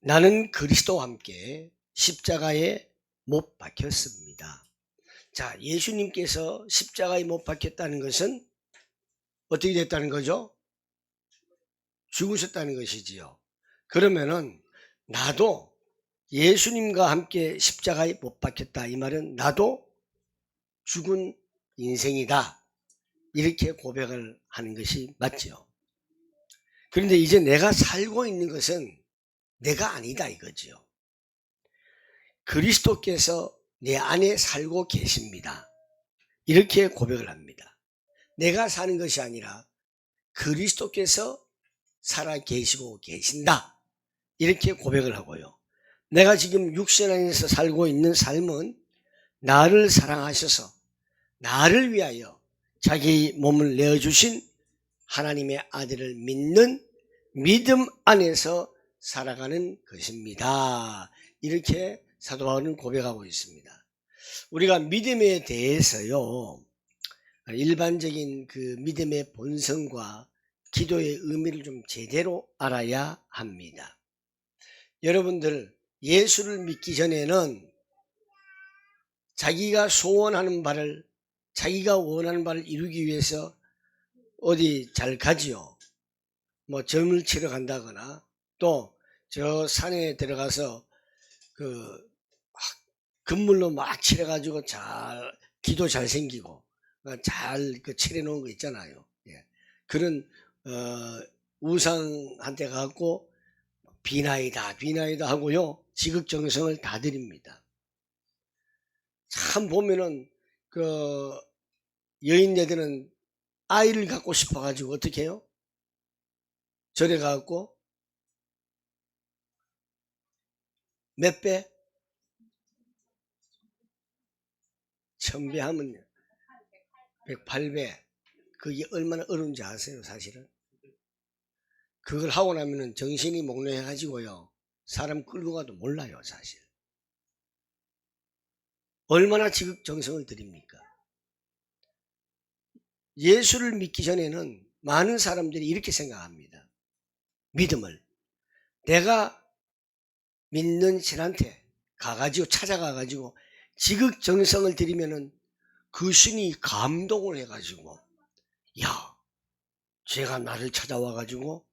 나는 그리스도와 함께 십자가에 못 박혔습니다. 자, 예수님께서 십자가에 못 박혔다는 것은 어떻게 됐다는 거죠? 죽으셨다는 것이지요. 그러면은 나도 예수님과 함께 십자가에 못 박혔다. 이 말은 나도 죽은 인생이다. 이렇게 고백을 하는 것이 맞죠. 그런데 이제 내가 살고 있는 것은 내가 아니다 이거지요. 그리스도께서 내 안에 살고 계십니다. 이렇게 고백을 합니다. 내가 사는 것이 아니라 그리스도께서 살아 계시고 계신다. 이렇게 고백을 하고요. 내가 지금 육신 안에서 살고 있는 삶은 나를 사랑하셔서 나를 위하여 자기 몸을 내어주신 하나님의 아들을 믿는 믿음 안에서 살아가는 것입니다. 이렇게 사도 바울은 고백하고 있습니다. 우리가 믿음에 대해서요, 일반적인 그 믿음의 본성과 기도의 의미를 좀 제대로 알아야 합니다. 여러분들, 예수를 믿기 전에는 자기가 소원하는 바를, 자기가 원하는 바를 이루기 위해서 어디 잘 가지요. 뭐 점을 치러 간다거나 또 저 산에 들어가서 그 금물로 막 칠해가지고 잘 기도 잘 생기고 잘 그 칠해 놓은 거 있잖아요. 예. 그런 어, 우상한테 가고 비나이다 비나이다 하고요 지극정성을 다 드립니다. 참 보면은 그 여인네들은 아이를 갖고 싶어가지고 어떻게 해요? 절에 가갖고 몇 배? 천배 하면요. 108배. 그게 얼마나 어려운지 아세요, 사실은? 그걸 하고 나면은 정신이 몽롱해가지고요. 사람 끌고 가도 몰라요, 사실. 얼마나 지극정성을 드립니까? 예수를 믿기 전에는 많은 사람들이 이렇게 생각합니다. 믿음을. 내가 믿는 신한테 가가지고 찾아가가지고 지극 정성을 드리면은 그 신이 감동을 해가지고 야 제가 나를 찾아와가지고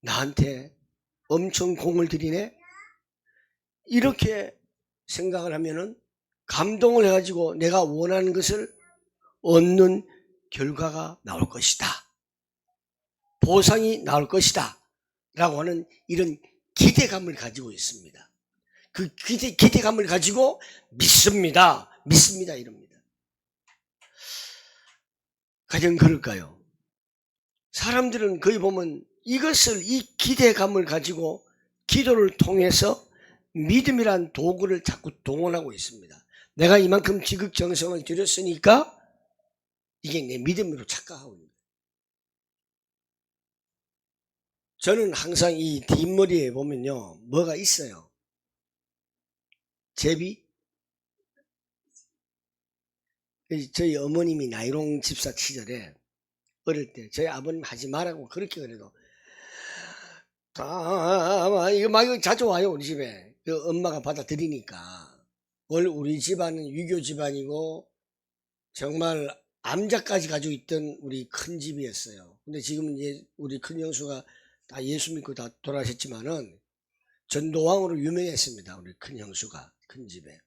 나한테 엄청 공을 들이네? 이렇게 생각을 하면은 감동을 해가지고 내가 원하는 것을 얻는 결과가 나올 것이다. 보상이 나올 것이다. 라고 하는 이런 기대감을 가지고 있습니다 그 기대, 기대감을 가지고 믿습니다. 믿습니다. 이럽니다. 가장 그럴까요? 사람들은 거의 보면 이것을, 이 기대감을 가지고 기도를 통해서 믿음이란 도구를 자꾸 동원하고 있습니다. 내가 이만큼 지극정성을 들였으니까 이게 내 믿음으로 착각하고 있는 거예요. 저는 항상 이 뒷머리에 보면요, 뭐가 있어요. 제비? 저희 어머님이 나이롱 집사 시절에 어릴 때 저희 아버님 하지 말라고 그렇게 그래도 아, 이거 막 이거 자주 와요 우리 집에 그 엄마가 받아들이니까 원 우리 집안은 유교 집안이고 정말 암자까지 가지고 있던 우리 큰 집이었어요 근데 지금 이제 우리 큰 형수가 다 예수 믿고 다 돌아가셨지만은 전도왕으로 유명했습니다 우리 큰 형수가 큰 집에.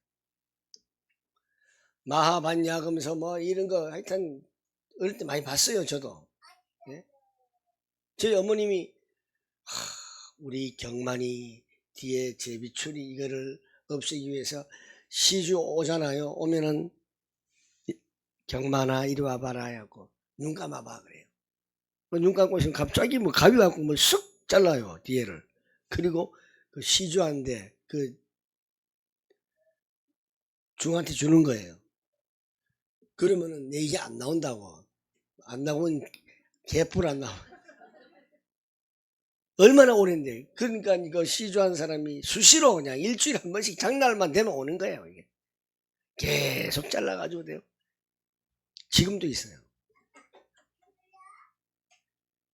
마하반야금서 뭐 이런 거 하여튼 어릴 때 많이 봤어요 저도. 예? 저희 어머님이 하, 우리 경만이 뒤에 제비추리 이거를 없애기 위해서 시주 오잖아요. 오면은 경만아 이리 와봐라 하고 눈 감아봐 그래요. 뭐 눈 감고 있으면 갑자기 뭐 가위 갖고 뭐쑥 잘라요 뒤에를. 그리고 그 시주한데 그 중한테 주는 거예요. 그러면은 내 이게 안 나온다고. 안 나오면 개뿔 안 나와. 얼마나 오랜데. 그러니까 이거 시주한 사람이 수시로 그냥 일주일에 한 번씩 장날만 되면 오는 거예요, 이게. 계속 잘라가지고 돼요. 지금도 있어요.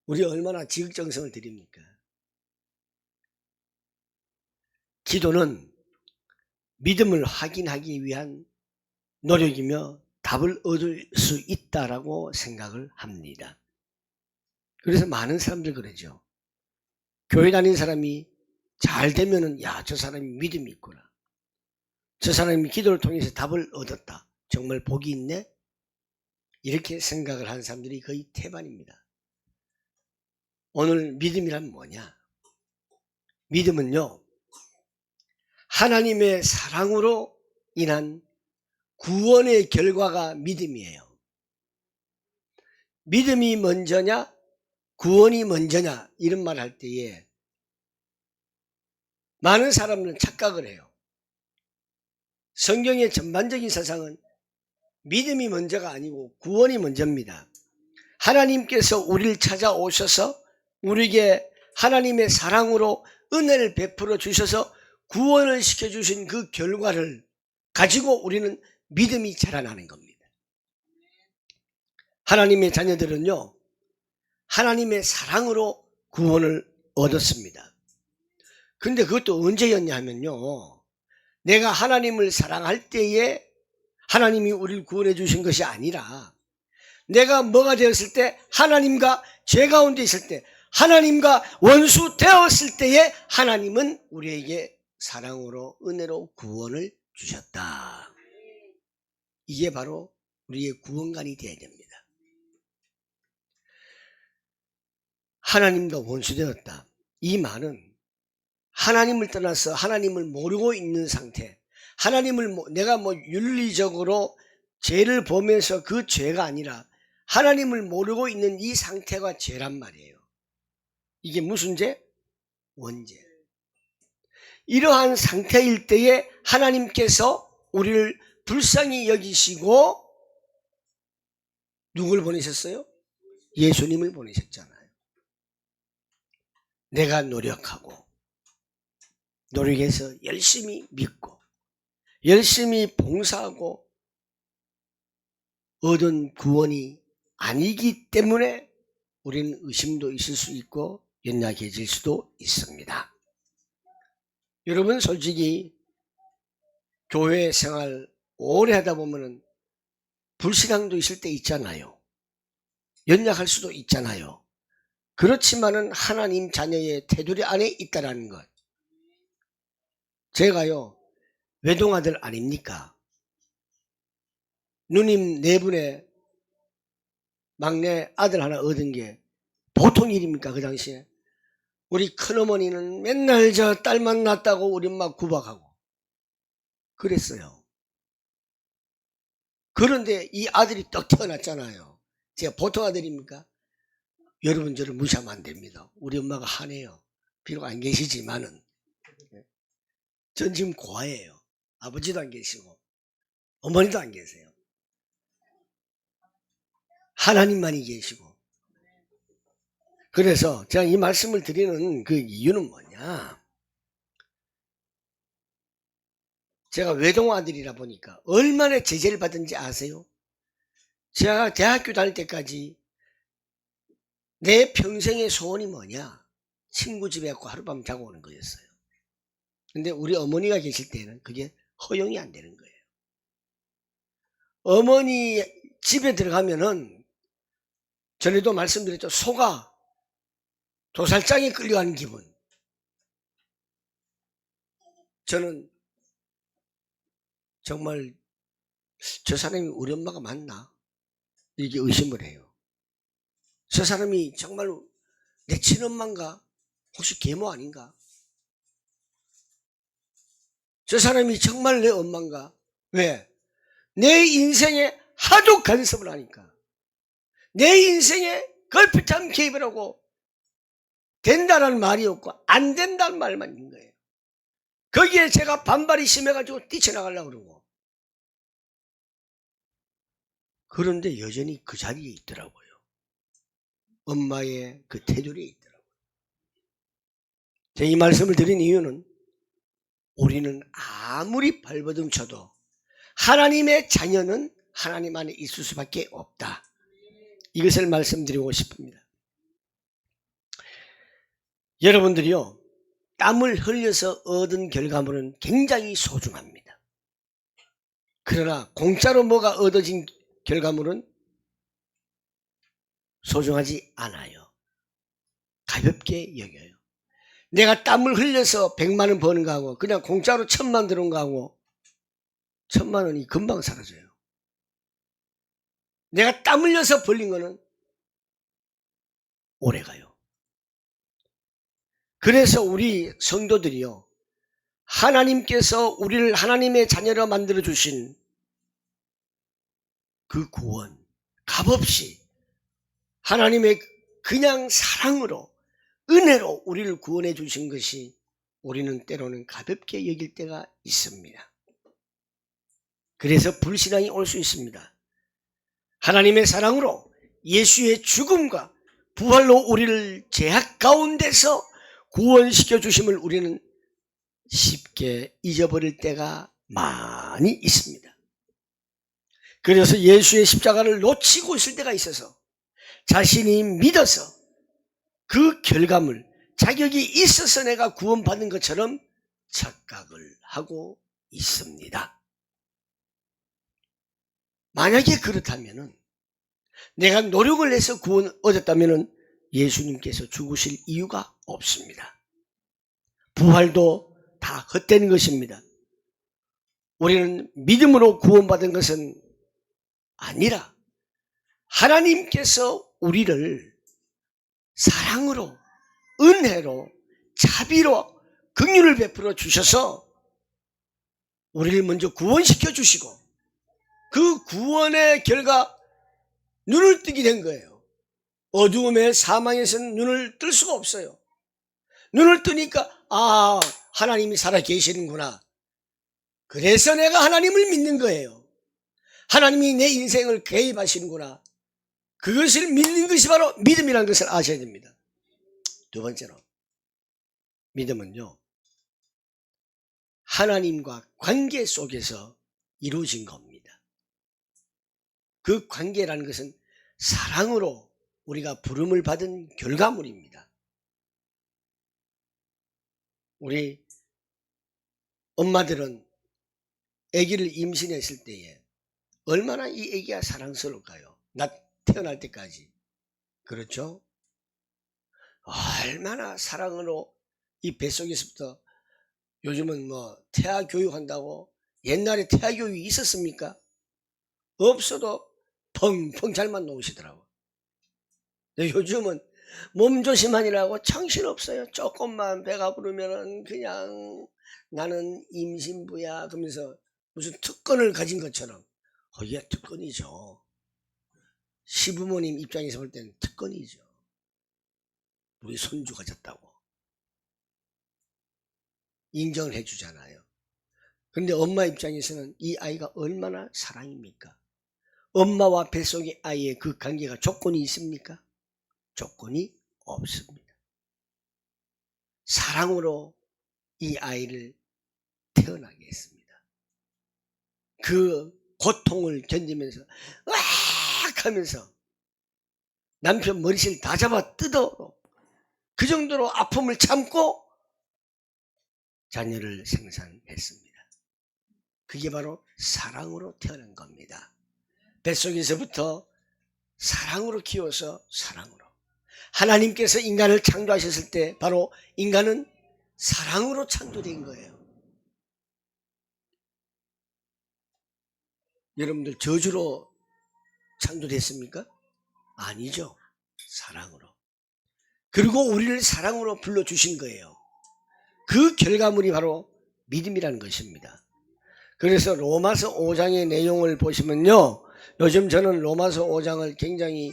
우리 얼마나 지극정성을 드립니까? 기도는 믿음을 확인하기 위한 노력이며 답을 얻을 수 있다라고 생각을 합니다. 그래서 많은 사람들 그러죠. 교회 다니는 사람이 잘 되면은 야, 저 사람이 믿음이 있구나. 저 사람이 기도를 통해서 답을 얻었다. 정말 복이 있네. 이렇게 생각을 하는 사람들이 거의 태반입니다. 오늘 믿음이란 뭐냐? 믿음은요, 하나님의 사랑으로 인한 구원의 결과가 믿음이에요. 믿음이 먼저냐, 구원이 먼저냐, 이런 말 할 때에 많은 사람들은 착각을 해요. 성경의 전반적인 사상은 믿음이 먼저가 아니고 구원이 먼저입니다. 하나님께서 우리를 찾아오셔서 우리에게 하나님의 사랑으로 은혜를 베풀어 주셔서 구원을 시켜주신 그 결과를 가지고 우리는 믿음이 자라나는 겁니다. 하나님의 자녀들은요, 하나님의 사랑으로 구원을 얻었습니다. 근데 그것도 언제였냐 하면요, 내가 하나님을 사랑할 때에 하나님이 우리를 구원해 주신 것이 아니라 내가 뭐가 되었을 때 하나님과 죄 가운데 있을 때 하나님과 원수 되었을 때에 하나님은 우리에게 사랑으로 은혜로 구원을 주셨다. 이게 바로 우리의 구원관이 되어야 됩니다. 하나님과 원수되었다. 이 말은 하나님을 떠나서 하나님을 모르고 있는 상태, 하나님을 모- 내가 뭐 윤리적으로 죄를 보면서 그 죄가 아니라 하나님을 모르고 있는 이 상태가 죄란 말이에요. 이게 무슨 죄? 원죄. 이러한 상태일 때에 하나님께서 우리를 불쌍히 여기시고 누굴 보내셨어요? 예수님을 보내셨잖아요. 내가 노력하고 노력해서 열심히 믿고 열심히 봉사하고 얻은 구원이 아니기 때문에 우리는 의심도 있을 수 있고 연약해질 수도 있습니다. 여러분 솔직히 교회 생활 오래 하다 보면은 불신앙도 있을 때 있잖아요. 연약할 수도 있잖아요. 그렇지만은 하나님 자녀의 테두리 안에 있다라는 것. 제가요, 외동아들 아닙니까? 누님 네 분의 막내 아들 하나 얻은 게 보통 일입니까, 그 당시에? 우리 큰어머니는 맨날 저 딸만 낳았다고 우리 막 구박하고. 그랬어요. 그런데 이 아들이 떡 태어났잖아요. 제가 보통 아들입니까? 여러분 저를 무시하면 안 됩니다. 우리 엄마가 하네요. 비록 안 계시지만은. 전 지금 고아예요. 아버지도 안 계시고 어머니도 안 계세요. 하나님만이 계시고. 그래서 제가 이 말씀을 드리는 그 이유는 뭐냐? 제가 외동 아들이라 보니까 얼마나 제재를 받은지 아세요? 제가 대학교 다닐 때까지 내 평생의 소원이 뭐냐? 친구 집에 가고 하룻밤 자고 오는 거였어요. 근데 우리 어머니가 계실 때는 그게 허용이 안 되는 거예요. 어머니 집에 들어가면은 전에도 말씀드렸죠. 소가 도살장에 끌려가는 기분. 저는 정말 저 사람이 우리 엄마가 맞나? 이렇게 의심을 해요. 저 사람이 정말 내 친엄마인가? 혹시 계모 아닌가? 저 사람이 정말 내 엄마인가? 왜? 내 인생에 하도 간섭을 하니까. 내 인생에 걸핏하면 개입을 하고 된다는 말이 없고 안 된다는 말만 있는 거예요. 거기에 제가 반발이 심해가지고 뛰쳐나가려고 그러고. 그런데 여전히 그 자리에 있더라고요. 엄마의 그 테두리에 있더라고요. 제가 이 말씀을 드린 이유는 우리는 아무리 발버둥 쳐도 하나님의 자녀는 하나님 안에 있을 수밖에 없다. 이것을 말씀드리고 싶습니다. 여러분들이요, 땀을 흘려서 얻은 결과물은 굉장히 소중합니다. 그러나 공짜로 뭐가 얻어진 결과물은 소중하지 않아요. 가볍게 여겨요. 내가 땀을 흘려서 100만 원 버는 거하고 그냥 공짜로 천만 들어온 거하고 천만 원이 금방 사라져요. 내가 땀 흘려서 벌린 거는 오래 가요. 그래서 우리 성도들이요. 하나님께서 우리를 하나님의 자녀로 만들어 주신 그 구원 값없이 하나님의 그냥 사랑으로 은혜로 우리를 구원해 주신 것이 우리는 때로는 가볍게 여길 때가 있습니다. 그래서 불신앙이 올 수 있습니다. 하나님의 사랑으로 예수의 죽음과 부활로 우리를 제약 가운데서 구원시켜 주심을 우리는 쉽게 잊어버릴 때가 많이 있습니다. 그래서 예수의 십자가를 놓치고 있을 때가 있어서 자신이 믿어서 그 결과물, 자격이 있어서 내가 구원받은 것처럼 착각을 하고 있습니다. 만약에 그렇다면은 내가 노력을 해서 구원 얻었다면은 예수님께서 죽으실 이유가 없습니다. 부활도 다 헛된 것입니다. 우리는 믿음으로 구원받은 것은 아니라 하나님께서 우리를 사랑으로 은혜로 자비로 긍휼을 베풀어 주셔서 우리를 먼저 구원시켜 주시고 그 구원의 결과 눈을 뜨게 된 거예요. 어두움의 사망에서는 눈을 뜰 수가 없어요. 눈을 뜨니까 아 하나님이 살아 계시는구나. 그래서 내가 하나님을 믿는 거예요. 하나님이 내 인생을 개입하시는구나. 그것을 믿는 것이 바로 믿음이라는 것을 아셔야 됩니다. 두 번째로 믿음은요. 하나님과 관계 속에서 이루어진 겁니다. 그 관계라는 것은 사랑으로 우리가 부름을 받은 결과물입니다. 우리 엄마들은 아기를 임신했을 때에 얼마나 이 아기가 사랑스러울까요? 나 태어날 때까지. 그렇죠? 얼마나 사랑으로 이 뱃속에서부터 요즘은 뭐 태아 교육한다고 옛날에 태아 교육이 있었습니까? 없어도 펑펑 잘만 놓으시더라고. 요즘은 몸조심하니라고 정신없어요. 조금만 배가 부르면은 그냥 나는 임신부야. 그러면서 무슨 특권을 가진 것처럼. 어, 이게 특권이죠. 시부모님 입장에서 볼 때는 특권이죠. 우리 손주 가 졌다고. 인정을 해주잖아요. 근데 엄마 입장에서는 이 아이가 얼마나 사랑입니까? 엄마와 뱃속의 아이의 그 관계가 조건이 있습니까? 조건이 없습니다. 사랑으로 이 아이를 태어나게 했습니다. 그 고통을 견디면서 으악 하면서 남편 머리실 다 잡아 뜯어 그 정도로 아픔을 참고 자녀를 생산했습니다. 그게 바로 사랑으로 태어난 겁니다. 뱃속에서부터 사랑으로 키워서 사랑으로. 하나님께서 인간을 창조하셨을 때 바로 인간은 사랑으로 창조된 거예요. 여러분들 저주로 창조됐습니까? 아니죠. 사랑으로. 그리고 우리를 사랑으로 불러주신 거예요. 그 결과물이 바로 믿음이라는 것입니다. 그래서 로마서 5장의 내용을 보시면요. 요즘 저는 로마서 5장을 굉장히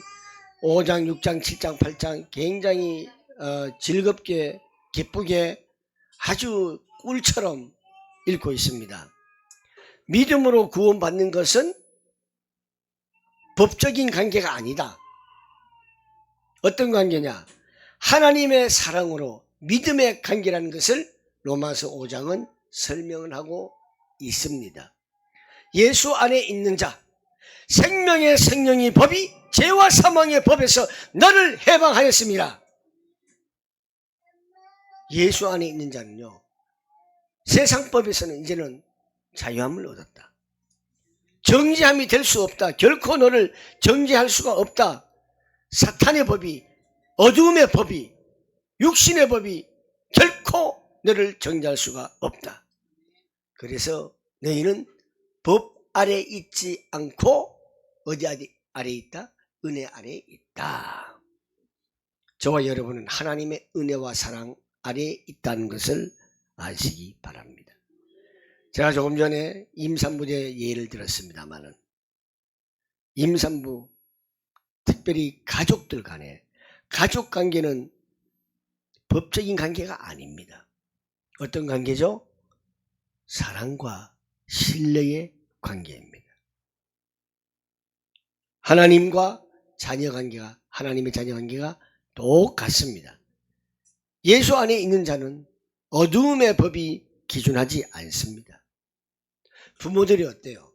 5장, 6장, 7장, 8장 굉장히 어, 즐겁게 기쁘게 아주 꿀처럼 읽고 있습니다. 믿음으로 구원받는 것은 법적인 관계가 아니다. 어떤 관계냐? 하나님의 사랑으로 믿음의 관계라는 것을 로마서 5장은 설명을 하고 있습니다. 예수 안에 있는 자, 생명의 생명의 법이 죄와 사망의 법에서 너를 해방하였습니다. 예수 안에 있는 자는요. 세상법에서는 이제는 자유함을 얻었다. 정죄함이 될 수 없다. 결코 너를 정죄할 수가 없다. 사탄의 법이 어두움의 법이 육신의 법이 결코 너를 정죄할 수가 없다. 그래서 너희는 법 아래 있지 않고 어디 아래 있다? 은혜 아래 있다. 저와 여러분은 하나님의 은혜와 사랑 아래 있다는 것을 아시기 바랍니다. 제가 조금 전에 임산부의 예를 들었습니다만은 임산부 특별히 가족들 간에 가족 관계는 법적인 관계가 아닙니다. 어떤 관계죠? 사랑과 신뢰의 관계입니다. 하나님과 자녀 관계가 하나님의 자녀 관계가 똑같습니다. 예수 안에 있는 자는 어두움의 법이 기준하지 않습니다. 부모들이 어때요?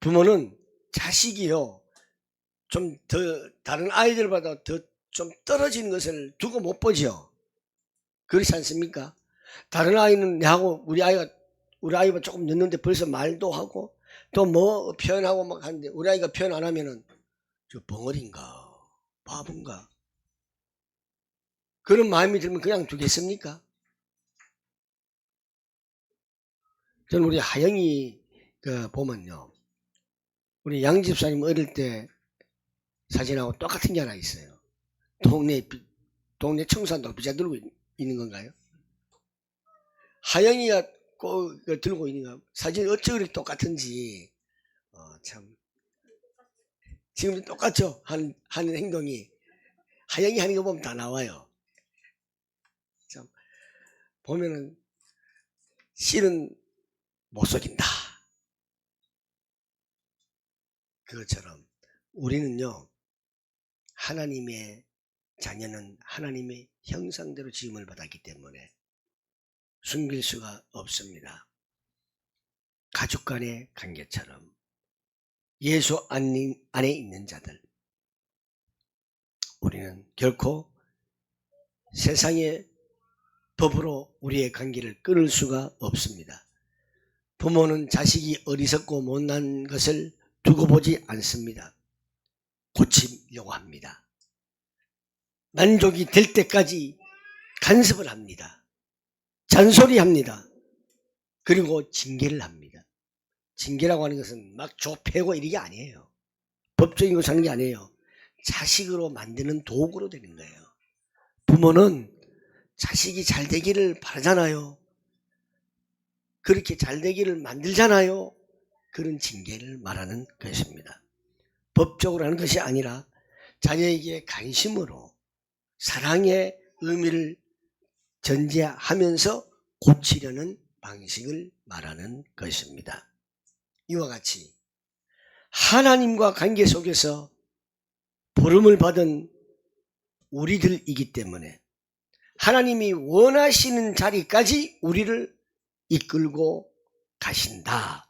부모는 자식이요. 좀 더 다른 아이들보다 더 좀 떨어진 것을 두고 못 보죠. 그렇지 않습니까? 다른 아이는 내하고 우리 아이가 우리 아이가 조금 늦는데 벌써 말도 하고 또 뭐 표현하고 막 하는데 우리 아이가 표현 안 하면은 저 벙어리인가 바본가 그런 마음이 들면 그냥 두겠습니까? 저는 우리 하영이 그 보면요 우리 양 집사님 어릴 때 사진하고 똑같은 게 하나 있어요. 동네 비- 동네 청소한다고 비자 들고 있- 있는 건가요? 하영이가 꼭 그걸 들고 있는 거. 사진 어찌 그렇게 똑같은지. 어, 참. 지금 똑같죠? 하는, 하는 행동이. 하영이 하는 거 보면 다 나와요. 참. 보면은 씨는 못 속인다. 그것처럼 우리는요 하나님의 자녀는 하나님의 형상대로 지음을 받았기 때문에 숨길 수가 없습니다. 가족 간의 관계처럼 예수 안- 안에 있는 자들 우리는 결코 세상의 법으로 우리의 관계를 끊을 수가 없습니다. 부모는 자식이 어리석고 못난 것을 두고 보지 않습니다. 고치려고 합니다. 만족이 될 때까지 간섭을 합니다. 잔소리합니다. 그리고 징계를 합니다. 징계라고 하는 것은 막 좁혀고 이런 게 아니에요. 법적인 것을 하는 게 아니에요. 자식으로 만드는 도구로 되는 거예요. 부모는 자식이 잘 되기를 바라잖아요. 그렇게 잘 되기를 만들잖아요. 그런 징계를 말하는 것입니다. 법적으로 하는 것이 아니라 자녀에게 관심으로 사랑의 의미를 전제하면서 고치려는 방식을 말하는 것입니다. 이와 같이 하나님과 관계 속에서 부름을 받은 우리들이기 때문에 하나님이 원하시는 자리까지 우리를 이끌고 가신다.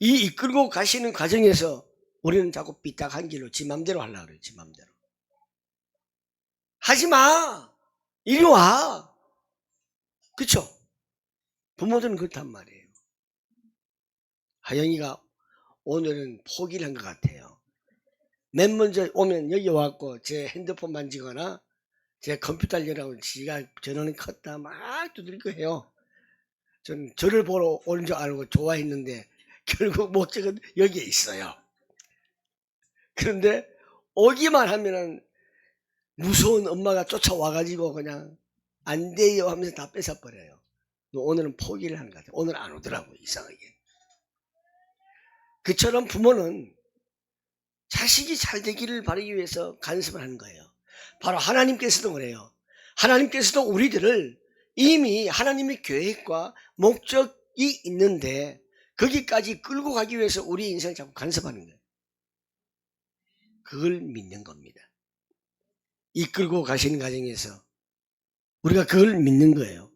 이 이끌고 가시는 과정에서 우리는 자꾸 삐딱한 길로 지 맘대로 하려고 그래요. 지 맘대로. 하지 마! 이리 와! 그쵸? 부모들은 그렇단 말이에요. 하영이가 오늘은 포기를 한 것 같아요. 맨 먼저 오면 여기 와갖고 제 핸드폰 만지거나 제 컴퓨터 열하고 지가 전원이 컸다 막 두드리고 해요. 전 저를 보러 오는 줄 알고 좋아했는데 결국 목적은 여기에 있어요. 그런데 오기만 하면은 무서운 엄마가 쫓아와가지고 그냥 안 돼요 하면서 다 뺏어버려요. 오늘은 포기를 하는 것 같아요. 오늘 안 오더라고 이상하게. 그처럼 부모는 자식이 잘 되기를 바라기 위해서 간섭을 하는 거예요. 바로 하나님께서도 그래요. 하나님께서도 우리들을 이미 하나님의 계획과 목적이 있는데 거기까지 끌고 가기 위해서 우리 인생을 자꾸 간섭하는 거예요. 그걸 믿는 겁니다. 이끌고 가시는 과정에서 우리가 그걸 믿는 거예요.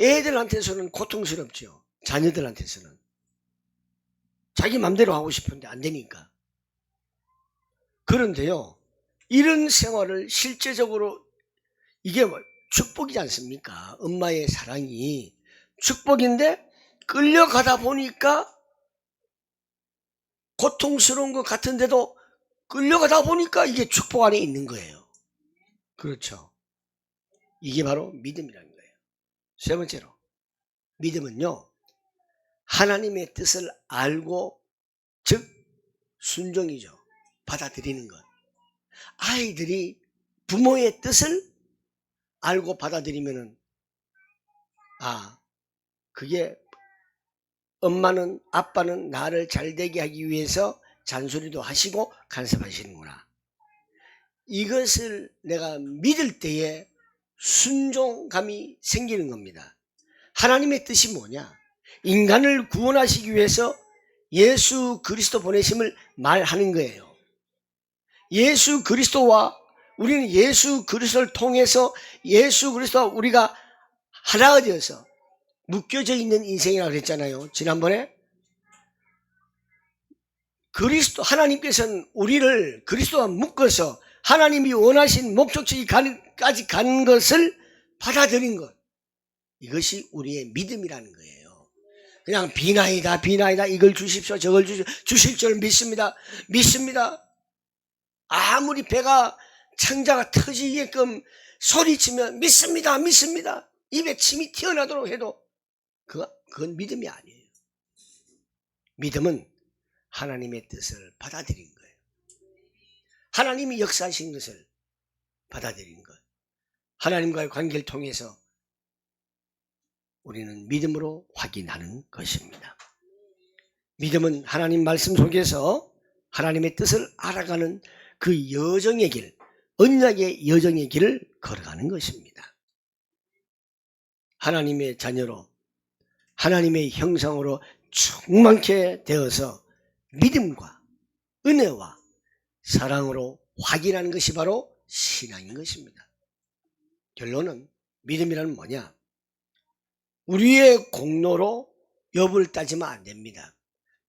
애들한테서는 고통스럽죠. 자녀들한테서는. 자기 맘대로 하고 싶은데 안 되니까. 그런데요, 이런 생활을 실제적으로 이게 뭐 축복이지 않습니까? 엄마의 사랑이 축복인데 끌려가다 보니까 고통스러운 것 같은데도 끌려가다 보니까 이게 축복 안에 있는 거예요. 그렇죠. 이게 바로 믿음이라는 거예요. 세 번째로 믿음은요. 하나님의 뜻을 알고 즉 순종이죠. 받아들이는 것. 아이들이 부모의 뜻을 알고 받아들이면은 아 그게 엄마는 아빠는 나를 잘 되게 하기 위해서 잔소리도 하시고 간섭하시는구나. 이것을 내가 믿을 때에 순종감이 생기는 겁니다. 하나님의 뜻이 뭐냐? 인간을 구원하시기 위해서 예수 그리스도 보내심을 말하는 거예요. 예수 그리스도와 우리는 예수 그리스도를 통해서 예수 그리스도와 우리가 하나가 되어서 묶여져 있는 인생이라고 그랬잖아요. 지난번에 그리스도 하나님께서는 우리를 그리스도와 묶어서 하나님이 원하신 목적지까지 가는 것을 받아들인 것. 이것이 우리의 믿음이라는 거예요. 그냥 비나이다 비나이다. 이걸 주십시오 저걸 주십시오. 주실 줄 믿습니다. 믿습니다. 아무리 배가 창자가 터지게끔 소리치면 믿습니다 믿습니다. 입에 침이 튀어나도록 해도 그건 믿음이 아니에요. 믿음은 하나님의 뜻을 받아들인 거예요 하나님이 역사하신 것을 받아들인 것 하나님과의 관계를 통해서 우리는 믿음으로 확인하는 것입니다. 믿음은 하나님 말씀 속에서 하나님의 뜻을 알아가는 그 여정의 길, 언약의 여정의 길을 걸어가는 것입니다. 하나님의 자녀로 하나님의 형상으로 충만케 되어서 믿음과 은혜와 사랑으로 확인하는 것이 바로 신앙인 것입니다. 결론은 믿음이란 뭐냐? 우리의 공로로 여부를 따지면 안 됩니다.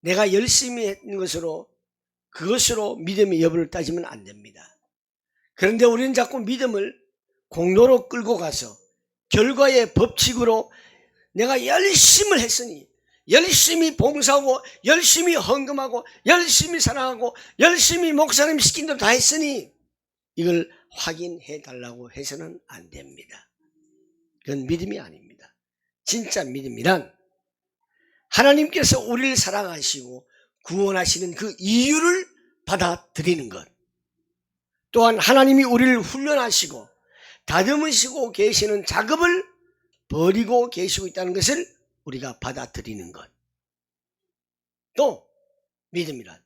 내가 열심히 했는 것으로 그것으로 믿음의 여부를 따지면 안 됩니다. 그런데 우리는 자꾸 믿음을 공로로 끌고 가서 결과의 법칙으로 내가 열심을 했으니 열심히 봉사하고 열심히 헌금하고 열심히 사랑하고 열심히 목사님 시킨 대로 다 했으니 이걸 확인해 달라고 해서는 안 됩니다. 그건 믿음이 아닙니다. 진짜 믿음이란 하나님께서 우리를 사랑하시고 구원하시는 그 이유를 받아들이는 것. 또한 하나님이 우리를 훈련하시고 다듬으시고 계시는 작업을 버리고 계시고 있다는 것을 우리가 받아들이는 것. 또 믿음이란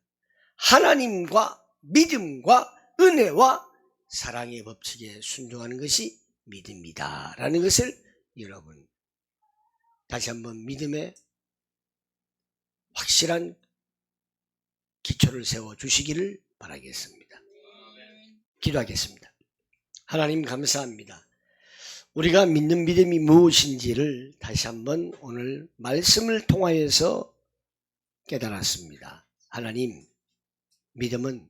하나님과 믿음과 은혜와 사랑의 법칙에 순종하는 것이 믿음이다라는 것을 여러분 다시 한번 믿음의 확실한 기초를 세워 주시기를 바라겠습니다. 기도하겠습니다. 하나님 감사합니다. 우리가 믿는 믿음이 무엇인지를 다시 한번 오늘 말씀을 통하여서 깨달았습니다. 하나님, 믿음은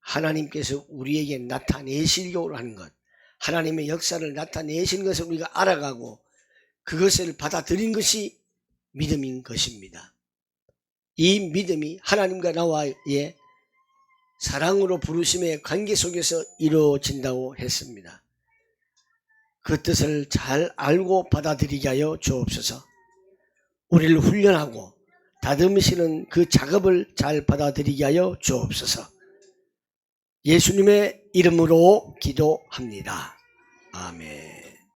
하나님께서 우리에게 나타내시려고 하는 것, 하나님의 역사를 나타내신 것을 우리가 알아가고 그것을 받아들인 것이 믿음인 것입니다. 이 믿음이 하나님과 나와의 사랑으로 부르심의 관계 속에서 이루어진다고 했습니다. 그 뜻을 잘 알고 받아들이게 하여 주옵소서. 우리를 훈련하고 다듬으시는 그 작업을 잘 받아들이게 하여 주옵소서. 예수님의 이름으로 기도합니다. 아멘.